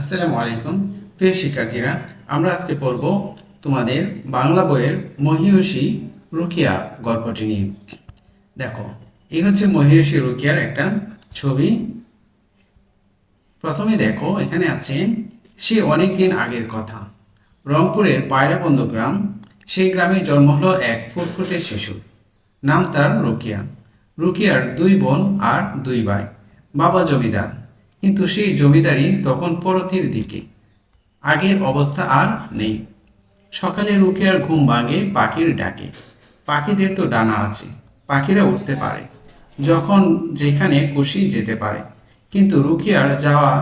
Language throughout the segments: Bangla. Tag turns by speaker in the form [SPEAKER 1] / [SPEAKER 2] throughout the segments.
[SPEAKER 1] আসসালামু আলাইকুম। প্রিয় শিক্ষার্থীরা, আমরা আজকে পড়ব তোমাদের বাংলা বইয়ের মহিষী রুকিয়া গল্পটি নিয়ে। দেখো, এই হচ্ছে মহিষী রুকিয়ার একটা ছবি। প্রথমে দেখো, এখানে আছে, সে অনেক দিন আগের কথা। রংপুরের পায়রাবন্দ গ্রাম সেই গ্রামে জন্ম হলো এক ফুটফুটে শিশু। নাম তার রুকিয়া। রুকিয়ার দুই বোন আর দুই ভাই। বাবা জমিদার। কিন্তু সেই জমিদারি তখন পরতির দিকে। আগের অবস্থা আর নেই। সকালে রুকিয়ার ঘুম ভাঙে পাখির ডাকে। পাখিদের তো ডানা আছে, পাখিরা উঠতে পারে, যখন যেখানে খুশি যেতে পারে। কিন্তু রুকিয়ার যাওয়া,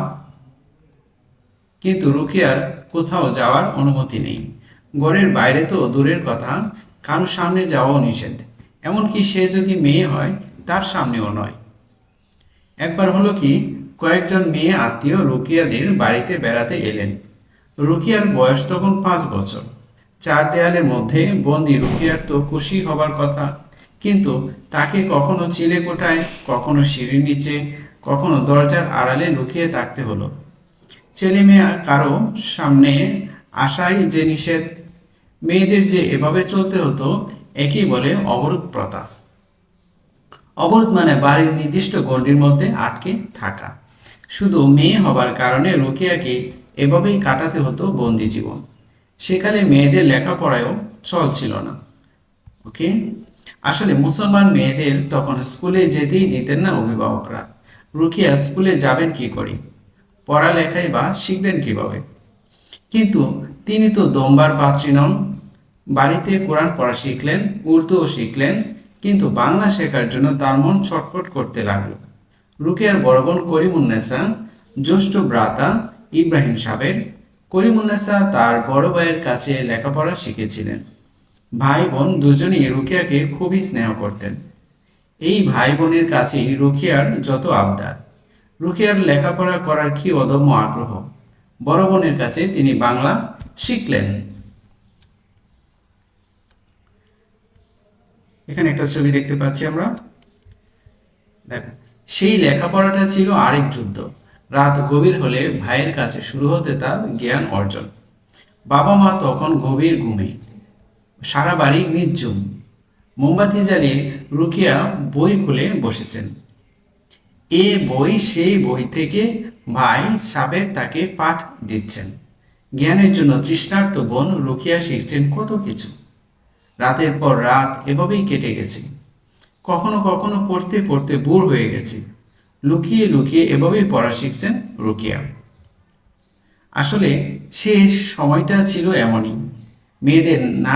[SPEAKER 1] কিন্তু রুকিয়ার কোথাও যাওয়ার অনুমতি নেই। ঘরের বাইরে তো দূরের কথা কারোর সামনে যাওয়াও নিষেধ। এমনকি সে যদি মেয়ে হয়, তার সামনেও নয়। একবার হলো কি কয়েকজন মেয়ে আত্মীয় রুকিয়াদের বাড়িতে বেড়াতে এলেন। রুকিয়ার বয়স তখন পাঁচ বছর। চার দেয়ালের মধ্যে বন্দি রুকিয়ার তো খুশি হবার কথা। কিন্তু তাকে কখনো চিলে কোটায় কখনো সিঁড়ির নিচে, কখনো দরজার আড়ালে লুকিয়ে থাকতে হলো। ছেলে মেয়ে কারও সামনে আসাই যে নিষেধ। মেয়েদের যে এভাবে চলতে হতো, একই বলে অবরোধ প্রথা। অবরোধ মানে বাড়ির নির্দিষ্ট গণ্ডির মধ্যে আটকে থাকা। শুধু মেয়ে হবার কারণে রোকেয়াকে এভাবেই কাটাতে হতো বন্দি জীবন। সেকালে মেয়েদের লেখাপড়ায়ও চল ছিল না। ওকে? আসলে মুসলমান মেয়েদের তখন স্কুলে যেতেই দিতেন না অভিভাবকরা। রুকিয়া স্কুলে যাবেন কি করে? পড়ালেখাই বা শিখবেন কীভাবে? কিন্তু তিনি তো দম্বার পাত্রী নন। বাড়িতে কোরআন পড়া শিখলেন, উর্দুও শিখলেন, কিন্তু বাংলা শেখার জন্য তার মন ছটফট করতে লাগল। রুকিয়ার বড় বোন করিমুন্নেসা জ্যৈষ্ঠ ভ্রাতা ইব্রাহিম সাহেবের করিমুন্নেসা তার বড় ভাইয়ের কাছে লেখাপড়া শিখেছিলেন। ভাই বোন দুজনেই রুকিয়াকে খুবই স্নেহ করতেন। এই ভাই বোনের কাছেই রুকিয়ার যত আবদার। রুকিয়ার লেখাপড়া করার কি অদম্য আগ্রহ। বড় বোনের কাছে তিনি বাংলা শিখলেন। এখানে একটা ছবি দেখতে পাচ্ছি আমরা। দেখো। সেই লেখাপড়াটা ছিল আরেক যুদ্ধ। রাত গভীর হলে ভাইয়ের কাছে শুরু হতে তার জ্ঞান অর্জন। বাবা মা তখন গভীর ঘুমে। সারা বাড়ি নির্জুম। মোমবাতি জ্বালিয়ে রুকিয়া বই খুলে বসেছেন। এ বই সেই বই থেকে ভাই সাবেক তাকে পাঠ দিচ্ছেন। জ্ঞানের জন্য তৃষ্ণার্ত বোন রুকিয়া শিখছেন কত কিছু। রাতের পর রাত এভাবেই কেটে গেছে। কখনো কখনো পড়তে পড়তে বোর হয়ে গেছে। লুকিয়ে লুকিয়ে এভাবেই পড়া শিখছেন রুকিয়া। আসলে সে সময়টা ছিল এমনই। মেয়েদের না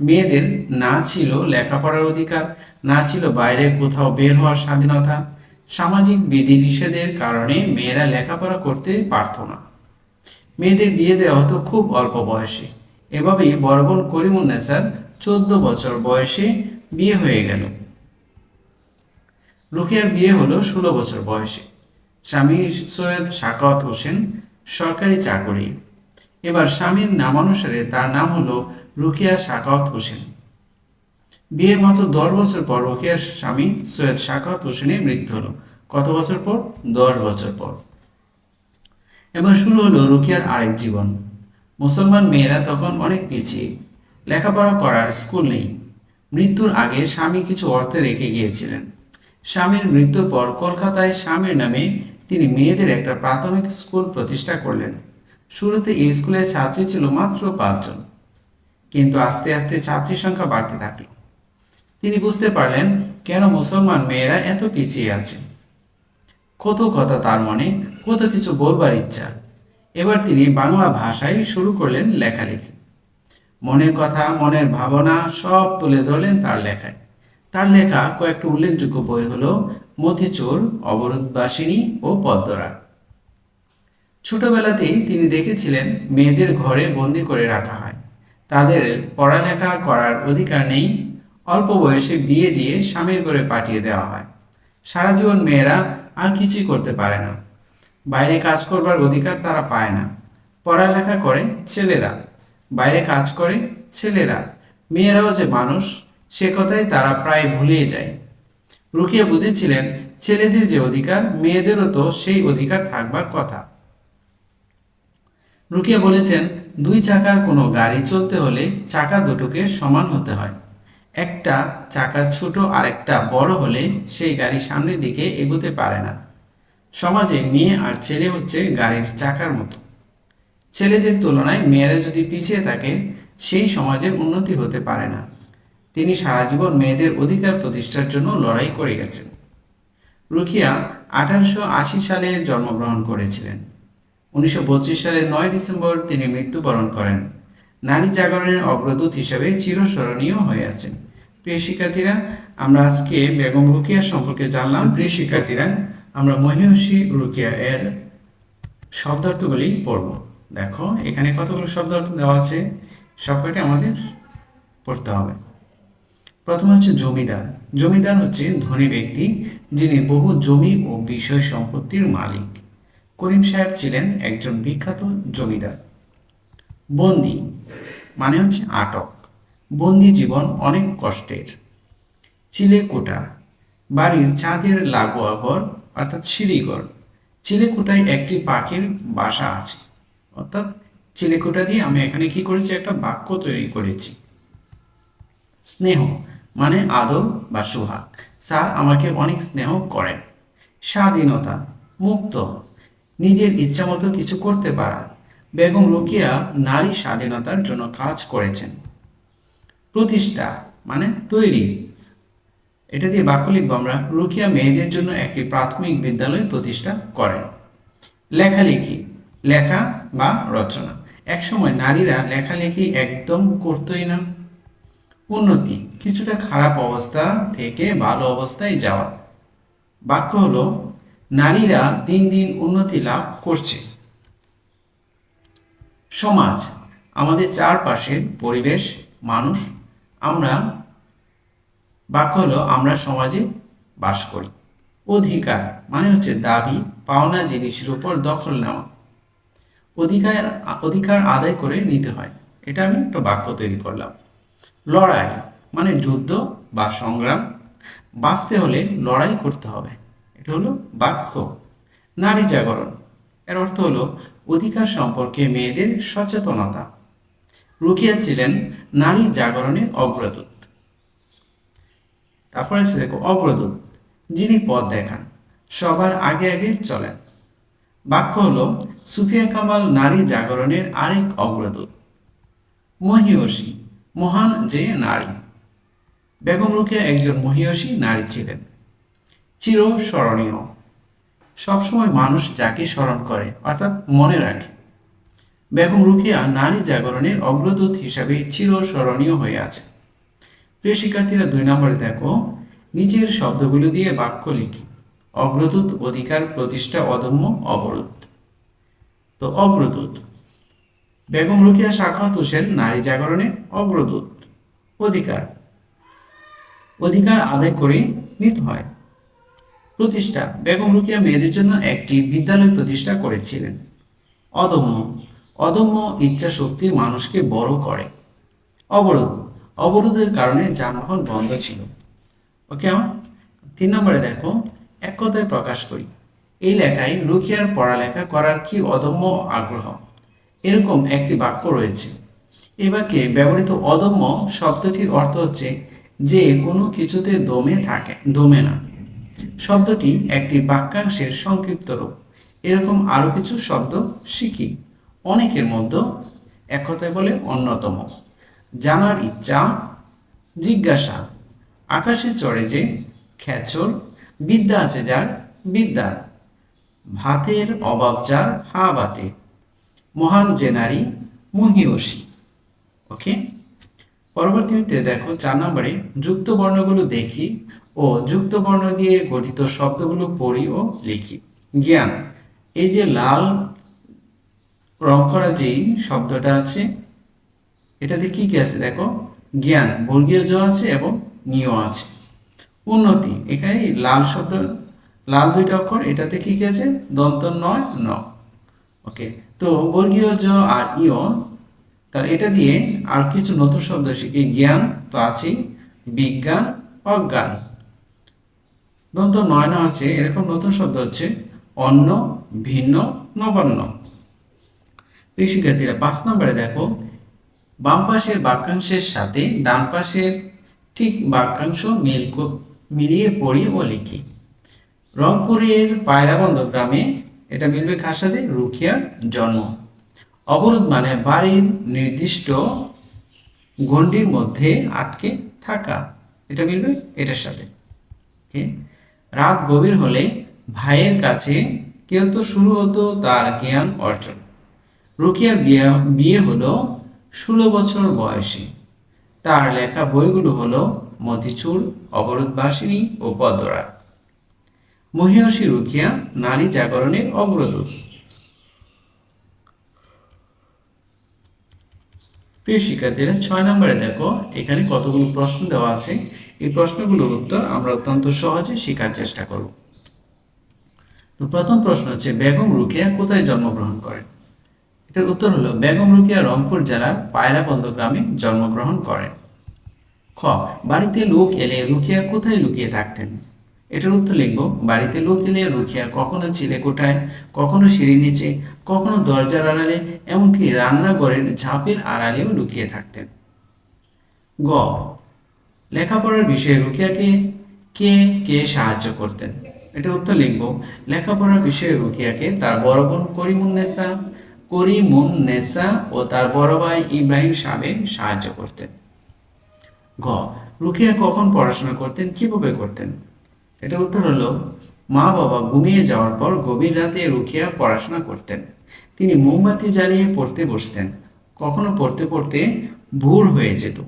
[SPEAKER 1] মেয়েদের না ছিল লেখাপড়ার অধিকার, না ছিল বাইরে কোথাও বের হওয়ার স্বাধীনতা। সামাজিক বিধি নিষেধের কারণে মেয়েরা লেখাপড়া করতে পারত না। মেয়েদের বিয়ে দেওয়া হতো খুব অল্প বয়সে। এভাবেই বড় বোন করিমুন্নেসার চোদ্দ বছর বয়সে বিয়ে হয়ে গেল। রুকিয়ার বিয়ে হলো ষোলো বছর বয়সে। স্বামী সৈয়দ শাকাওয়াত হোসেন সরকারি চাকরি। এবার স্বামীর নামানুসারে তার নাম হলো রুকিয়া শাকাওয়াত হোসেন। বিয়ের মাত্র দশ বছর পর রুকিয়ার স্বামী সৈয়দ শাকাওয়াত হোসেনের মৃত্যু হলো। কত বছর পর? দশ বছর পর। এবার শুরু হলো রুকিয়ার আরেক জীবন। মুসলমান মেয়েরা তখন অনেক পিছিয়ে। লেখাপড়া করার স্কুল নেই। মৃত্যুর আগে স্বামী কিছু অর্থে রেখে গিয়েছিলেন। স্বামীর মৃত্যুর পর কলকাতায় স্বামীর নামে তিনি মেয়েদের একটা প্রাথমিক স্কুল প্রতিষ্ঠা করলেন। শুরুতে এই স্কুলের ছাত্রী ছিল মাত্র পাঁচজন। কিন্তু আস্তে আস্তে ছাত্রীর সংখ্যা বাড়তে থাকল। তিনি বুঝতে পারলেন, কেন মুসলমান মেয়েরা এত পিছিয়ে আছে। কত কথা তার মনে, কত কিছু বলবার ইচ্ছা। এবার তিনি বাংলা ভাষায় শুরু করলেন লেখালেখি। মনের কথা, মনের ভাবনা সব তুলে ধরলেন তার লেখায়। তার লেখা কয়েকটি উল্লেখযোগ্য বই হল মতিচোর, অবরোধবাসিনী ও পদ্মরা। ছোটবেলাতেই তিনি দেখেছিলেন মেয়েদের ঘরে বন্দি করে রাখা হয়। তাদের পড়ালেখা করার অধিকার নেই, অল্প বয়সে বিয়ে দিয়ে স্বামীর ঘরে পাঠিয়ে দেওয়া হয়। সারা জীবন মেয়েরা আর কিছুই করতে পারে না। বাইরে কাজ করবার অধিকার তারা পায় না। পড়ালেখা করে ছেলেরা। বাইরে কাজ করে ছেলেরা। মেয়েরাও যে মানুষ সে কথাই তারা প্রায় ভুলিয়ে যায়। রুকিয়া বুঝেছিলেন, ছেলেদের যে অধিকার, মেয়েদেরও তো সেই অধিকার থাকবার কথা। রুকিয়া বলেছেন, দুই চাকার কোনো গাড়ি চলতে হলে চাকা দুটোকে সমান হতে হয়। একটা চাকা ছোট আর একটা বড় হলে সেই গাড়ি সামনের দিকে এগোতে পারে না। সমাজে মেয়ে আর ছেলে হচ্ছে গাড়ির চাকার মতো। ছেলেদের তুলনায় মেয়েরা যদি পিছিয়ে থাকে, সেই সমাজের উন্নতি হতে পারে না। তিনি সারা জীবন মেয়েদের অধিকার প্রতিষ্ঠার জন্য লড়াই করে গেছেন। রুখিয়া আঠারোশো আশি সালে জন্মগ্রহণ করেছিলেন। উনিশশো সালের নয় ডিসেম্বর তিনি মৃত্যুবরণ করেন। নারী জাগরণের অগ্রদূত হিসেবে চিরস্মরণীয় হয়ে আছেন। প্রিয় শিক্ষার্থীরা, আমরা আজকে বেগম রুকিয়া সম্পর্কে জানলাম। প্রিয় শিক্ষার্থীরা, আমরা মহিষী রুকিয়া এর শব্দার্থগুলি পড়ব। দেখো, এখানে কতগুলো শব্দার্থ দেওয়া আছে? সবকটি আমাদের পড়তে হবে। প্রথম হচ্ছে জমিদার। জমিদার হচ্ছে ধনী ব্যক্তি যিনি বহু জমি ও বিষয় সম্পত্তির মালিক। করিম সাহেব ছিলেন একজন বিখ্যাত জমিদার। বন্দি মানে হচ্ছে আটক। বন্দি জীবন অনেক কষ্টের। চিলেকোটা বাড়ির চাঁদের লাগোয়া ঘর অর্থাৎ সিঁড়িঘর চিলেকোটায় একটি পাখির বাসা আছে। অর্থাৎ চিলেকোটা দিয়ে আমি এখানে কি করেছি? একটা বাক্য তৈরি করেছি। স্নেহ মানে আদর বা সোহাগ। স্যার আমাকে অনেক স্নেহ করেন। স্বাধীনতা, মুক্ত, নিজের ইচ্ছা মতো কিছু করতে পারা। বেগম রুকিয়া নারী স্বাধীনতার জন্য কাজ করেছেন। প্রতিষ্ঠা মানে তৈরি। এটা দিয়ে বাক্য লিখব আমরা। রুকিয়া মেয়েদের জন্য একটি প্রাথমিক বিদ্যালয় প্রতিষ্ঠা করেন। লেখালেখি, লেখা বা রচনা। একসময় নারীরা লেখালেখি একদম করতোই না। উন্নতি, কিছুটা খারাপ অবস্থা থেকে ভালো অবস্থায় যাওয়া। বাক্য হলো, নারীরা দিন দিন উন্নতি লাভ করছে। সমাজ, আমাদের চারপাশের পরিবেশ, মানুষ, আমরা, বাক্য হলো, আমরা সমাজে বাস করি। অধিকার মানে হচ্ছে দাবি, পাওনা জিনিসের উপর দখল নেওয়া। অধিকার অধিকার আদায় করে নিতে হয়। এটা আমি একটা বাক্য তৈরি করলাম। লড়াই মানে যুদ্ধ বা সংগ্রাম, বাঁচতে হলে লড়াই করতে হবে। এটা হলো বাক্য। নারী জাগরণ। এর অর্থ হলো অধিকার সম্পর্কে মেয়েদের সচেতনতা। রুকিয়া ছিলেন নারী জাগরণের অগ্রদূত। তারপরে আছে দেখো, অগ্রদূত। যিনি পথ দেখান, সবার আগে আগে চলেন। বাক্য হল, সুফিয়া কামাল নারী জাগরণের আরেক অগ্রদূত। মহিয়সী। মহান যে নারী। বেগম রুকিয়া একজন মহিয়সী নারী ছিলেন। চির স্মরণীয় সবসময় মানুষ যাকে স্মরণ করে, অর্থাৎ মনে রাখে। বেগম রুকিয়া নারী জাগরণের অগ্রদূত হিসাবে চির স্মরণীয় হয়ে আছে। প্রিয় শিক্ষার্থীরা, দুই নম্বরে দেখো নিচের শব্দগুলো দিয়ে বাক্য লিখি। অগ্রদূত অধিকার, প্রতিষ্ঠা, অদম্য, অবরোধ। তো অগ্রদূত বেগম রুকিয়া শাখাত হোসেন নারী জাগরণে অগ্রদূত। অধিকার। অধিকার আদায় করে নিতে হয়। প্রতিষ্ঠা। বেগম রুকিয়া মেয়েদের জন্য একটি বিদ্যালয় প্রতিষ্ঠা করেছিলেন। অদম্য। অদম্য ইচ্ছা শক্তি মানুষকে বড় করে। অবরোধ। অবরোধের কারণে যানবাহন বন্ধ ছিল। ওকে আমার? তিন নম্বরে দেখো। এক কথায় প্রকাশ করি। এই লেখায় রুকিয়ার পড়ালেখা করার কি অদম্য আগ্রহ? এরকম একটি বাক্য রয়েছে। এ বাক্যে ব্যবহৃত অদম্য শব্দটির অর্থ হচ্ছে যে কোনো কিছুতে দমে থাকে, দমে না। শব্দটি একটি বাক্যাংশের সংক্ষিপ্ত রূপ। এরকম আরও কিছু শব্দ শিখি। অনেকের মধ্যে এক কথায় বলে অন্যতম। জানার ইচ্ছা, জিজ্ঞাসা। আকাশে চড়ে যে খেচর, বিদ্যা আছে যার বিদ্যা। ভাতের অভাব যার হা বাতে। মহান জেনারি মহিয়সী। ওকে? পরবর্তীতে দেখো চার নম্বরে যুক্ত বর্ণগুলো দেখি ও যুক্ত বর্ণ দিয়ে গঠিত শব্দগুলো পড়ি ও লিখি। জ্ঞান, এই যে লাল রং করা যেই শব্দটা আছে, এটাতে কি কি আছে দেখো? জ্ঞান, বর্গীয় জ আছে এবং নিয় আছে। উন্নতি, এখানে লাল শব্দ, লাল দুইটা অক্ষর, এটাতে কি কি আছে? দন্ত নয়। ন ওকে তো বর্গীয় জ আর ইয় তার এটা দিয়ে আর কিছু নতুন শব্দ শিখি। জ্ঞান, তো আছে। বিজ্ঞান, অজ্ঞান। দন্ত নয় ন আছে, এরকম নতুন শব্দ হচ্ছে। অন্য, ভিন্ন, নবান্ন। শিক্ষার্থীরা, পাঁচ নম্বরে দেখো, বাম পাশের বাক্যাংশের সাথে ডান পাশের ঠিক বাক্যাংশ মিল মিলিয়ে পড়ি ও লিখি। রংপুরের পায়রাবন্দ গ্রামে এটা মিলবে কার সাথে? রুখিয়ার জন্ম। অবরোধ মানে বাড়ির নির্দিষ্ট গণ্ডির মধ্যে আটকে থাকা। এটা মিলবে এটার সাথে। রাত গভীর হলে ভাইয়ের কাছে কেউ তো শুরু হতো তার জ্ঞান অর্জন। রুকিয়ার বিয়ে বিয়ে হলো ষোলো বছর বয়সে। তার লেখা বইগুলো হলো মতিচুর, অবরোধবাসিনী ও পদ্মরা মহিয়সী রুকিয়া নারী জাগরণের অগ্রদূত। প্রিয় শিক্ষার্থীরা, ছয় নম্বরে দেখো, এখানে কতগুলো প্রশ্ন দেওয়া আছে। এই প্রশ্নগুলোর উত্তর আমরা অত্যন্ত সহজে শেখার চেষ্টা করব। তো প্রথম প্রশ্ন হচ্ছে, বেগম রুকিয়া কোথায় জন্মগ্রহণ করেন? এটার উত্তর হলো, বেগম রুকিয়া রংপুর জেলার পায়রাবন্দ গ্রামে জন্মগ্রহণ করেন। খ, বাড়িতে লোক এলে রুকিয়া কোথায় লুকিয়ে থাকতেন? এটার উত্তর লিখব, বাড়িতে লোক এলে রুখিয়া কখনো চিলে কোঠায়, কখনো সিঁড়ি নিচে, কখনো দরজার আড়ালে, এমনকি রান্নাঘরের ঝাঁপের আড়ালেও লুকিয়ে থাকতেন। গ, লেখাপড়ার বিষয়ে রুকিয়াকে কে কে সাহায্য করতেন? এটা উত্তর লিখব, লেখাপড়ার বিষয়ে রুকিয়াকে তার বড় বোন করিমুন্নেসা করিমুন্নেসা ও তার বড় ভাই ইব্রাহিম সাহেব সাহায্য করতেন। ঘ রুকিয়া কখন পড়াশোনা করতেন? কীভাবে করতেন? এটা উত্তর হলো মা বাবা ঘুমিয়ে যাওয়ার পর গভীর রাতে রুকিয়া পড়াশোনা করতেন। তিনি মোমবাতি জ্বালিয়ে পড়তে বসতেন। কখনো পড়তে পড়তে ভোর হয়ে যেত।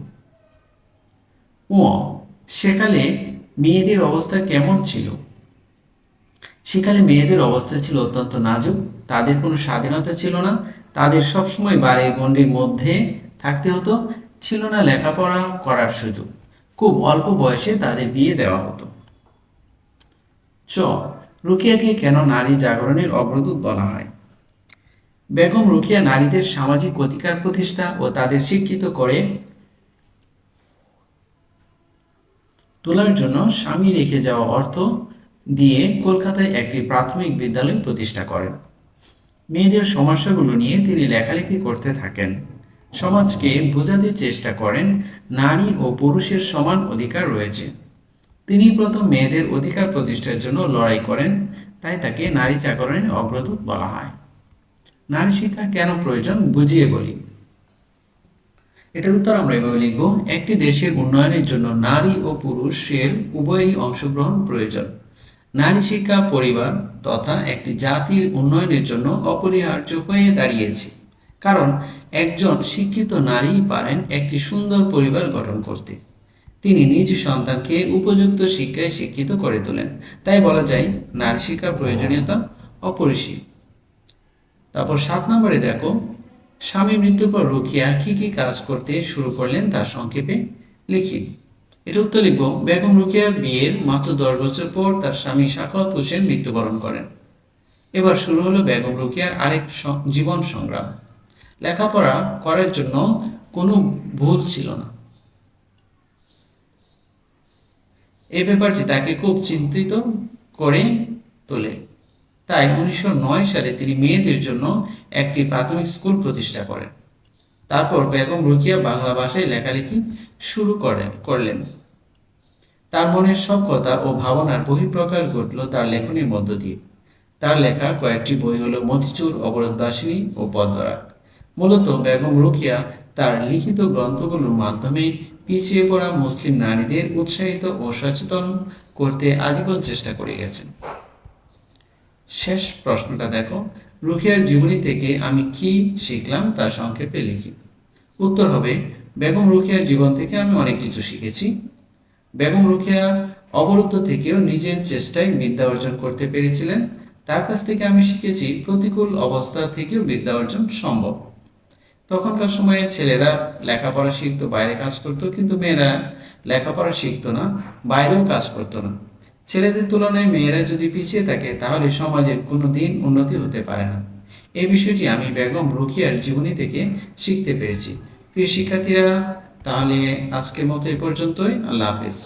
[SPEAKER 1] ও সেকালে মেয়েদের অবস্থা কেমন ছিল? সেকালে মেয়েদের অবস্থা ছিল অত্যন্ত নাজুক। তাদের কোনো স্বাধীনতা ছিল না। তাদের সবসময় বাড়ির গণ্ডির মধ্যে থাকতে হতো। ছিল না লেখাপড়া করার সুযোগ। খুব অল্প বয়সে তাদের বিয়ে দেওয়া হতো। চ, রুকিয়াকে কেন নারী জাগরণের অগ্রদূত বলা হয়? বেগম রুকিয়া নারীদের সামাজিক অধিকার প্রতিষ্ঠা ও তাদের শিক্ষিত করে তোলার জন্য স্বামী রেখে যাওয়া অর্থ দিয়ে কলকাতায় একটি প্রাথমিক বিদ্যালয় প্রতিষ্ঠা করেন। মেয়েদের সমস্যাগুলো নিয়ে তিনি লেখালেখি করতে থাকেন। সমাজকে বোঝাতে চেষ্টা করেন, নারী ও পুরুষের সমান অধিকার রয়েছে। তিনি প্রথম মেয়েদের অধিকার প্রতিষ্ঠার জন্য লড়াই করেন, তাই তাকে নারী জাগরণের অগ্রদূত বলা হয়। নারী শিক্ষা কেন প্রয়োজন বুঝিয়ে বলি। এটার উত্তর আমরা এভাবে লিখব, একটি দেশের উন্নয়নের জন্য নারী ও পুরুষের উভয়ই অংশগ্রহণ প্রয়োজন। নারী শিক্ষা পরিবার তথা একটি জাতির উন্নয়নের জন্য অপরিহার্য হয়ে দাঁড়িয়েছে, কারণ একজন শিক্ষিত নারী পারেন একটি সুন্দর পরিবার গঠন করতে। তিনি নিজ সন্তানকে উপযুক্ত শিক্ষায় শিক্ষিত করে তোলেন। তাই বলা যায়, নারী শিক্ষার প্রয়োজনীয়তা অপরিসীম। তারপর সাত নম্বরে দেখো, স্বামী মৃত্যুর পর রুকিয়া কি কি কাজ করতে শুরু করলেন তার সংক্ষেপে লিখি। এটা উত্তর লিখব, বেগম রুকিয়ার বিয়ের মাত্র দশ বছর পর তার স্বামী শাখাওয়াত হোসেন মৃত্যুবরণ করেন। এবার শুরু হলো বেগম রুকিয়ার আরেক জীবন সংগ্রাম। লেখাপড়া করার জন্য কোনো ভুল ছিল না। এই ব্যাপারটি তাকে খুব চিন্তিত করে তোলে। তাই উনিশশো নয় সালে তিনি মেয়েদের জন্য একটি প্রাথমিক স্কুল প্রতিষ্ঠা করেন। তারপর বেগম রুকিয়া বাংলা ভাষায় লেখালেখি শুরু করেন, করলেন। তার মনের সব কথা ও ভাবনার বহিঃপ্রকাশ ঘটল তার লেখনীর মধ্য দিয়ে। তার লেখা কয়েকটি বই হলো মতিচুর, অবরোধবাসিনী ও পদ্মরাগ। মূলত বেগম রুকিয়া তার লিখিত গ্রন্থগুলোর মাধ্যমে পিছিয়ে পড়া মুসলিম নারীদের উৎসাহিত ও সচেতন করতে আজীবন চেষ্টা করে গেছেন। শেষ প্রশ্নটা দেখো। রুখিয়ার জীবনী থেকে আমি কি শিখলাম তা সংক্ষেপে লিখি। উত্তর হবে, বেগম রুখিয়ার জীবন থেকে আমি অনেক কিছু শিখেছি। বেগম রুখিয়া অবরুদ্ধ থেকেও নিজের চেষ্টায় বিদ্যা অর্জন করতে পেরেছিলেন। তার কাছ থেকে আমি শিখেছি, প্রতিকূল অবস্থা থেকেও বিদ্যা অর্জন সম্ভব। তখনকার সময়ে ছেলেরা লেখাপড়া শিখতো, বাইরে কাজ করতো, কিন্তু মেয়েরা লেখাপড়া শিখতো না, বাইরেও কাজ করতো না। ছেলেদের তুলনায় মেয়েরা যদি পিছিয়ে থাকে, তাহলে সমাজের কোনো দিন উন্নতি হতে পারে না। এই বিষয়টি আমি বেগম রুখিয়ার জীবনী থেকে শিখতে পেরেছি। প্রিয় শিক্ষার্থীরা, তাহলে আজকের মতো এ পর্যন্তই। আল্লাহ হাফেজ।